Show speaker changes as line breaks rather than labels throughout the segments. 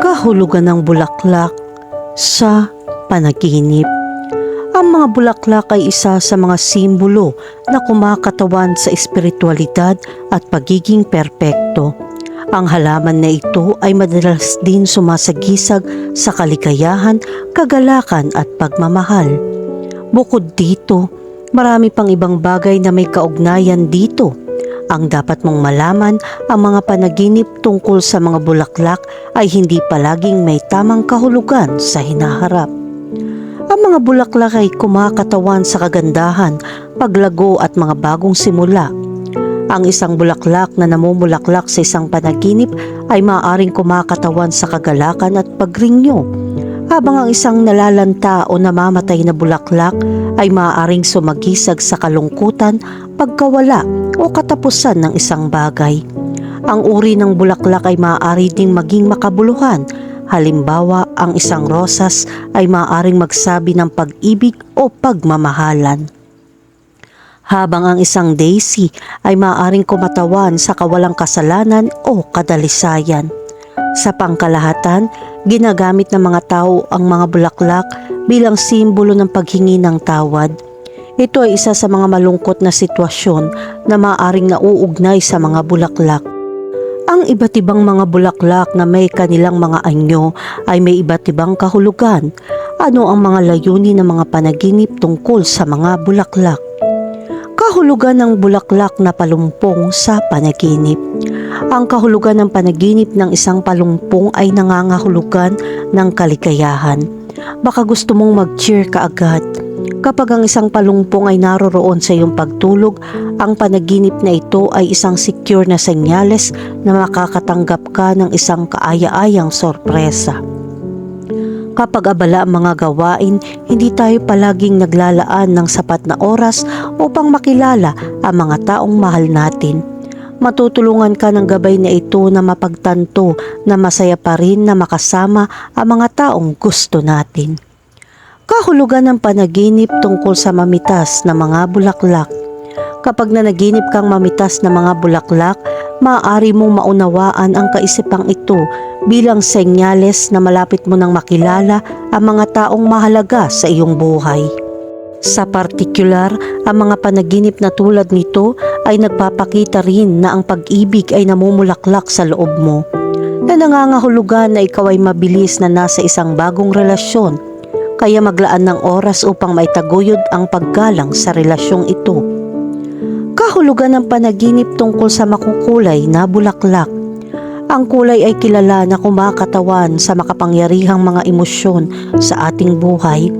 kahulugan ng bulaklak sa panaginip. Ang mga bulaklak ay isa sa mga simbolo na kumakatawan sa espiritualidad at pagiging perpekto. Ang halaman na ito ay madalas din sumasagisag sa kaligayahan, kagalakan at pagmamahal. Bukod dito, marami pang ibang bagay na may kaugnayan dito. Ang dapat mong malaman, ang mga panaginip tungkol sa mga bulaklak ay hindi palaging may tamang kahulugan sa hinaharap. Ang mga bulaklak ay kumakatawan sa kagandahan, paglago at mga bagong simula. Ang isang bulaklak na namumulaklak sa isang panaginip ay maaaring kumakatawan sa kagalakan at pagrinyo, habang ang isang nalalanta o namamatay na bulaklak ay maaaring sumagisag sa kalungkutan, pagkawala o katapusan ng isang bagay. Ang uri ng bulaklak ay maaari ding maging makabuluhan. Halimbawa, ang isang rosas ay maaaring magsabi ng pag-ibig o pagmamahalan. Habang ang isang daisy ay maaaring kumatawan sa kawalang kasalanan o kadalisayan. Sa pangkalahatan, ginagamit ng mga tao ang mga bulaklak bilang simbolo ng paghingi ng tawad. Ito ay isa sa mga malungkot na sitwasyon na maaaring nauugnay sa mga bulaklak. Ang iba't ibang mga bulaklak na may kanilang mga anyo ay may iba't ibang kahulugan. Ano ang mga layunin ng mga panaginip tungkol sa mga bulaklak? Kahulugan ng bulaklak na palumpong sa panaginip. Ang kahulugan ng panaginip ng isang palumpong ay nangangahulugan ng kaligayahan. Baka gusto mong mag-cheer kaagad. Kapag ang isang palumpong ay naroroon sa iyong pagtulog, ang panaginip na ito ay isang secure na senyales na makakatanggap ka ng isang kaaya-ayang sorpresa. Kapag abala ang mga gawain, hindi tayo palaging naglalaan ng sapat na oras upang makilala ang mga taong mahal natin. Matutulungan ka ng gabay na ito na mapagtanto na masaya pa rin na makasama ang mga taong gusto natin. Kahulugan ng panaginip tungkol sa mamitas na mga bulaklak. Kapag nanaginip kang mamitas na mga bulaklak, maaari mong maunawaan ang kaisipang ito bilang senyales na malapit mo nang makilala ang mga taong mahalaga sa iyong buhay. Sa partikular, ang mga panaginip na tulad nito ay nagpapakita rin na ang pag-ibig ay namumulaklak sa loob mo, na nangangahulugan na ikaw ay mabilis na nasa isang bagong relasyon, kaya maglaan ng oras upang maitaguyod ang paggalang sa relasyong ito. Kahulugan ng panaginip tungkol sa makukulay na bulaklak. Ang kulay ay kilala na kumakatawan sa makapangyarihang mga emosyon sa ating buhay.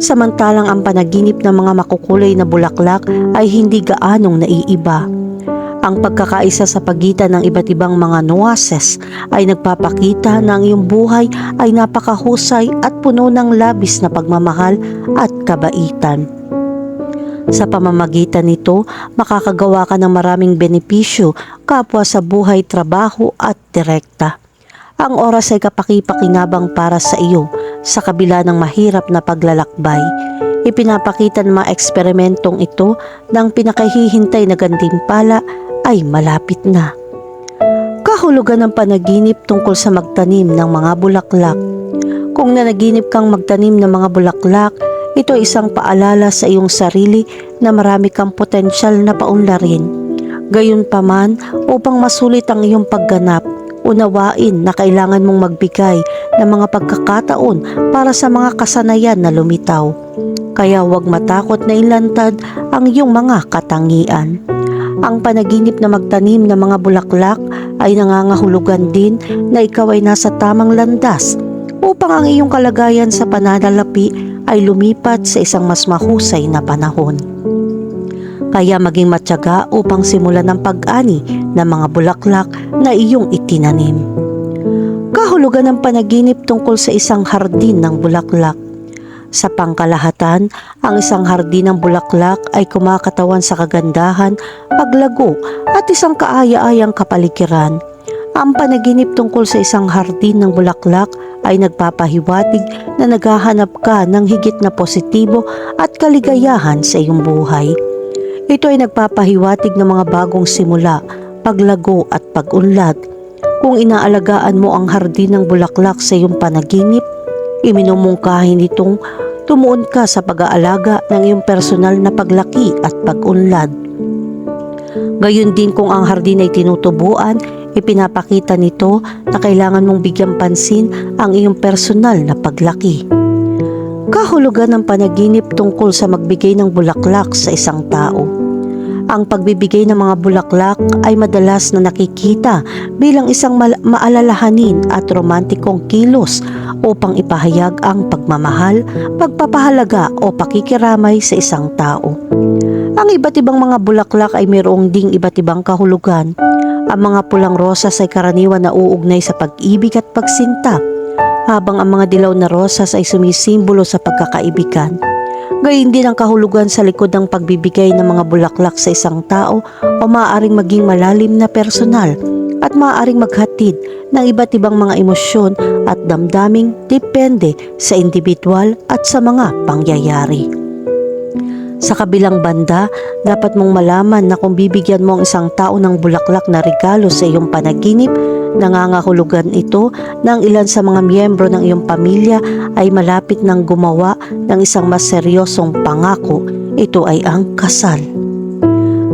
Samantalang ang panaginip ng mga makukulay na bulaklak ay hindi gaanong naiiba. Ang pagkakaisa sa pagitan ng iba't ibang mga nuances ay nagpapakita na ang iyong buhay ay napakahusay at puno ng labis na pagmamahal at kabaitan. Sa pamamagitan nito, makakagawa ka ng maraming benepisyo kapwa sa buhay, trabaho at direkta. Ang oras ay kapakipakinabang para sa iyo sa kabila ng mahirap na paglalakbay. Ipinapakita ng mga eksperimentong ito ng pinakahihintay na gantimpala ay malapit na. Kahulugan ng panaginip tungkol sa magtanim ng mga bulaklak. Kung nanaginip kang magtanim ng mga bulaklak, ito ay isang paalala sa iyong sarili na marami kang potensyal na paunlarin. Gayunpaman, upang masulit ang iyong pagganap, unawain na kailangan mong magbigay ng mga pagkakataon para sa mga kasanayan na lumitaw. Kaya huwag matakot na ilantad ang iyong mga katangian. Ang panaginip na magtanim ng mga bulaklak ay nangangahulugan din na ikaw ay nasa tamang landas upang ang iyong kalagayan sa pananalapi ay lumipat sa isang mas mahusay na panahon. Kaya maging matyaga upang simulan ng pag-ani ng mga bulaklak na iyong itinanim. Kahulugan ng panaginip tungkol sa isang hardin ng bulaklak. Sa pangkalahatan, ang isang hardin ng bulaklak ay kumakatawan sa kagandahan, paglago at isang kaaya-ayang kapaligiran. Ang panaginip tungkol sa isang hardin ng bulaklak ay nagpapahiwatig na naghahanap ka ng higit na positibo at kaligayahan sa iyong buhay. Ito ay nagpapahiwatig ng mga bagong simula, paglago at pag-unlad. Kung inaalagaan mo ang hardin ng bulaklak sa iyong panaginip, iminumungkahi nitong tumuon ka sa pag-aalaga ng iyong personal na paglaki at pag-unlad. Gayon din kung ang hardin ay tinutubuan, ipinapakita nito na kailangan mong bigyan pansin ang iyong personal na paglaki. Kahulugan ng panaginip tungkol sa magbigay ng bulaklak sa isang tao. Ang pagbibigay ng mga bulaklak ay madalas na nakikita bilang isang maalalahanin at romantikong kilos upang ipahayag ang pagmamahal, pagpapahalaga o pakikiramay sa isang tao. Ang iba't ibang mga bulaklak ay mayroong ding iba't ibang kahulugan. Ang mga pulang rosas ay karaniwan na uugnay sa pag-ibig at pagsinta, habang ang mga dilaw na rosas ay sumisimbolo sa pagkakaibigan. Gayun din ang kahulugan sa likod ng pagbibigay ng mga bulaklak sa isang tao o maaaring maging malalim na personal at maaaring maghatid ng iba't ibang mga emosyon at damdaming depende sa individual at sa mga pangyayari. Sa kabilang banda, dapat mong malaman na kung bibigyan mo ang isang tao ng bulaklak na regalo sa iyong panaginip, nangangahulugan ito ng ilan sa mga miyembro ng iyong pamilya ay malapit ng gumawa ng isang mas seryosong pangako. Ito ay ang kasal.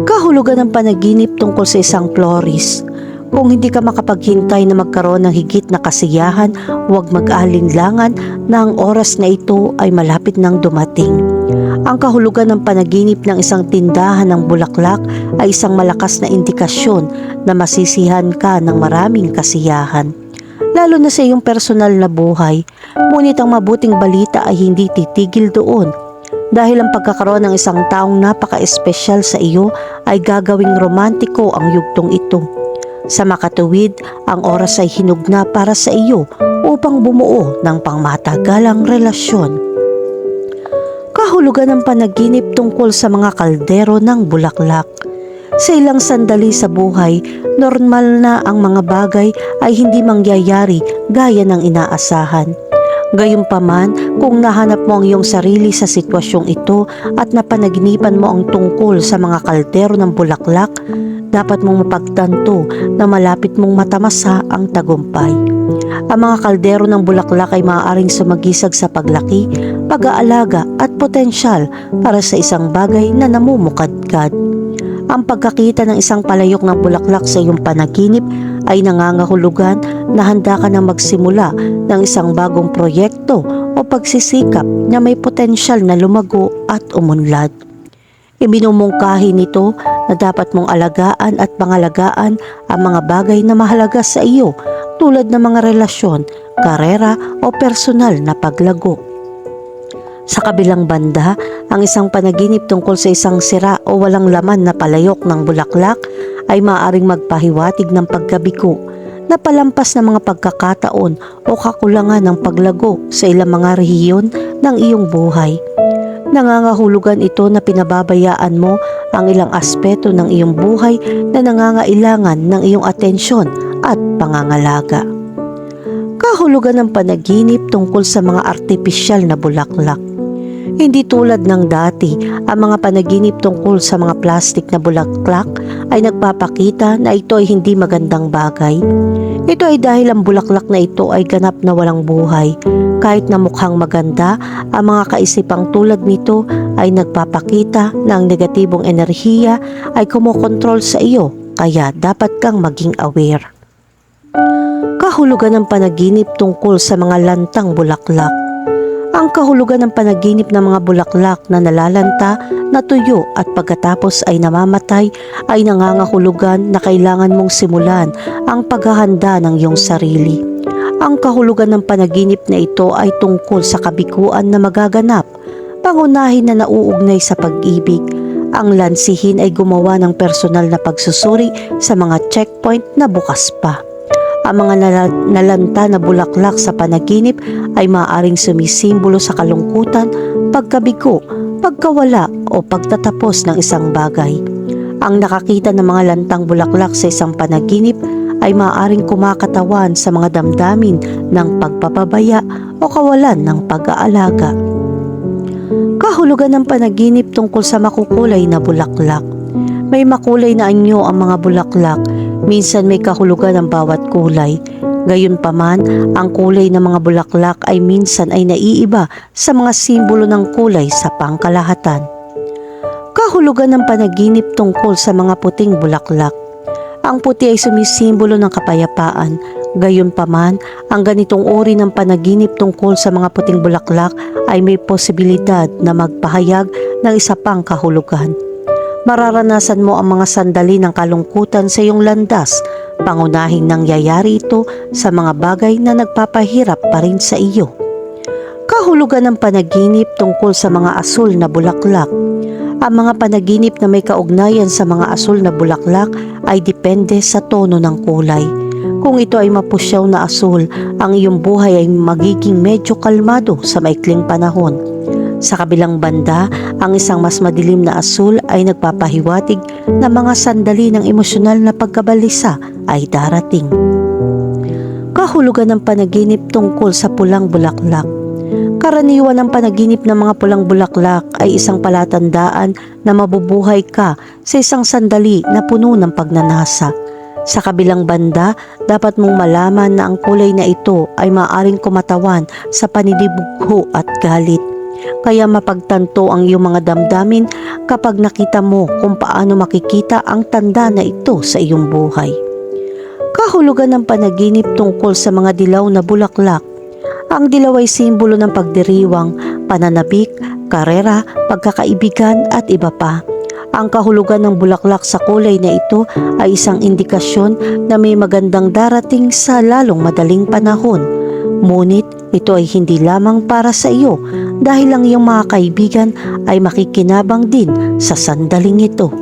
Kahulugan ng panaginip tungkol sa isang florist. Kung hindi ka makapaghintay na magkaroon ng higit na kasiyahan, huwag mag-alinlangan na ang oras na ito ay malapit nang dumating. Ang kahulugan ng panaginip ng isang tindahan ng bulaklak ay isang malakas na indikasyon na masisihan ka ng maraming kasiyahan. Lalo na sa iyong personal na buhay, ngunit ang mabuting balita ay hindi titigil doon. Dahil ang pagkakaroon ng isang taong napaka-espesyal sa iyo ay gagawing romantiko ang yugtong ito. Sa makatuwid, ang oras ay hinugna para sa iyo upang bumuo ng pangmatagalang relasyon. Kahulugan ng panaginip tungkol sa mga kaldero ng bulaklak. Sa ilang sandali sa buhay, normal na ang mga bagay ay hindi mangyayari gaya ng inaasahan. Gayunpaman, kung nahanap mo ang iyong sarili sa sitwasyong ito at napanaginipan mo ang tungkol sa mga kaldero ng bulaklak, dapat mong mapagtanto na malapit mong matamasa ang tagumpay. Ang mga kaldero ng bulaklak ay maaaring sumagisag sa paglaki, pag-aalaga at potensyal para sa isang bagay na namumukadkad. Ang pagkakita ng isang palayok ng bulaklak sa iyong panaginip ay nangangahulugan na handa ka na magsimula ng isang bagong proyekto o pagsisikap na may potensyal na lumago at umunlad. Ibinumungkahi nito na dapat mong alagaan at pangalagaan ang mga bagay na mahalaga sa iyo tulad ng mga relasyon, karera o personal na paglago. Sa kabilang banda, ang isang panaginip tungkol sa isang sira o walang laman na palayok ng bulaklak ay maaaring magpahiwatig ng pagkabigo na palampas ng mga pagkakataon o kakulangan ng paglago sa ilang mga rehiyon ng iyong buhay. Nangangahulugan ito na pinababayaan mo ang ilang aspeto ng iyong buhay na nangangailangan ng iyong atensyon at pangangalaga. Kahulugan ng panaginip tungkol sa mga artipisyal na bulaklak. Hindi tulad ng dati, ang mga panaginip tungkol sa mga plastik na bulaklak ay nagpapakita na ito ay hindi magandang bagay. Ito ay dahil ang bulaklak na ito ay ganap na walang buhay. Kahit na mukhang maganda, ang mga kaisipang tulad nito ay nagpapakita na ang negatibong enerhiya ay kumokontrol sa iyo, kaya dapat kang maging aware. Kahulugan ng panaginip tungkol sa mga lantang bulaklak. Ang kahulugan ng panaginip ng mga bulaklak na nalalanta, natuyo at pagkatapos ay namamatay ay nangangahulugan na kailangan mong simulan ang paghahanda ng iyong sarili. Ang kahulugan ng panaginip na ito ay tungkol sa kabiguan na magaganap, pangunahin na nauugnay sa pag-ibig. Ang lansihin ay gumawa ng personal na pagsusuri sa mga checkpoint na bukas pa. Ang mga nala- nalanta na bulaklak sa panaginip ay maaaring sumisimbolo sa kalungkutan, pagkabigo, pagkawala o pagtatapos ng isang bagay. Ang nakakita ng mga lantang bulaklak sa isang panaginip ay maaaring kumakatawan sa mga damdamin ng pagpapabaya o kawalan ng pag-aalaga. Kahulugan ng panaginip tungkol sa makukulay na bulaklak. May makulay na anyo ang mga bulaklak Minsan may kahulugan ang bawat kulay. Gayunpaman, ang kulay ng mga bulaklak ay minsan ay naiiba sa mga simbolo ng kulay sa pangkalahatan. Kahulugan ng panaginip tungkol sa mga puting bulaklak. Ang puti ay sumisimbolo ng kapayapaan. Gayunpaman, ang ganitong uri ng panaginip tungkol sa mga puting bulaklak ay may posibilidad na magpahayag ng isa pang kahulugan. Mararanasan mo ang mga sandali ng kalungkutan sa iyong landas. Pangunahing nangyayari ito sa mga bagay na nagpapahirap pa rin sa iyo. Kahulugan ng panaginip tungkol sa mga asul na bulaklak. Ang mga panaginip na may kaugnayan sa mga asul na bulaklak ay depende sa tono ng kulay. Kung ito ay mapusyaw na asul, ang iyong buhay ay magiging medyo kalmado sa maikling panahon. Sa kabilang banda, ang isang mas madilim na asul ay nagpapahiwatig na mga sandali ng emosyonal na pagkabalisa ay darating. Kahulugan ng panaginip tungkol sa pulang bulaklak. Karaniwan ng panaginip ng mga pulang bulaklak ay isang palatandaan na mabubuhay ka sa isang sandali na puno ng pagnanasa. Sa kabilang banda, dapat mong malaman na ang kulay na ito ay maaring kumatawan sa panidibugho at galit. Kaya mapagtanto ang iyong mga damdamin kapag nakita mo kung paano makikita ang tanda na ito sa iyong buhay. Kahulugan ng panaginip tungkol sa mga dilaw na bulaklak. Ang dilaw ay simbolo ng pagdiriwang, pananabik, karera, pagkakaibigan at iba pa. Ang kahulugan ng bulaklak sa kulay na ito ay isang indikasyon na may magandang darating sa lalong madaling panahon. Ngunit ito ay hindi lamang para sa iyo dahil ang iyong mga kaibigan ay makikinabang din sa sandaling ito.